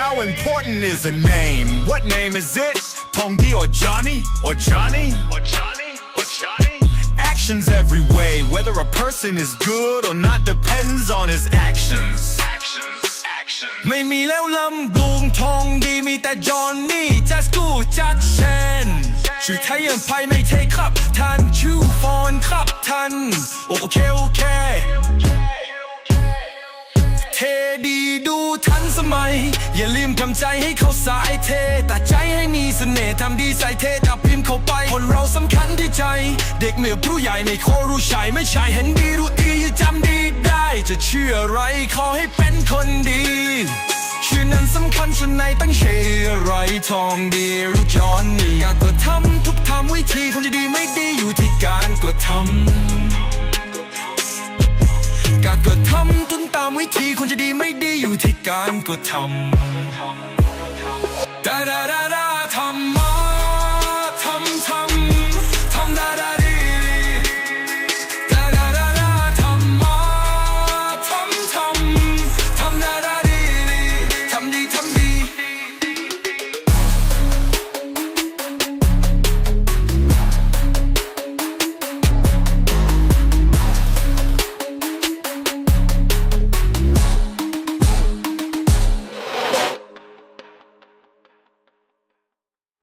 How important is a name? What name is it? Pongi or Johnny? Or Johnny? Or Johnny, or Johnny. Actions every way, whether a person is good or not depends on his actions. Actions, actions. ไม่มีแล้วลำบุงทองดีมีแต่จอห์นนี่จัสกูจัดเชนชื่อไทยยังไปไม่เทครับท่านชื่อฟอนครับท่านโอเค ทันสมัย อย่าลืมทำใจให้เขาสายเทแต่ใจให้มีเสน่ห์ทำดีใส่เทดับพิมพ์เข้าไป คนเราสำคัญที่ใจ เด็กเมื่อผู้ใหญ่ไม่โครู้ชัยไม่ใช่เห็นดีรู้ดีจำดีได้ จะเชื่ออะไรขอให้เป็นคนดีชื่อนั้นสำคัญส่วนในตั้งเชื่ออะไรทองดีรู้จอนนี่อยากกดทำทุกทำวิธีคนจะดีไม่ดีอยู่ที่การกดทำการกระทำต้นตามวิธีควรจะดี การกระทำดาดาดาดาทำ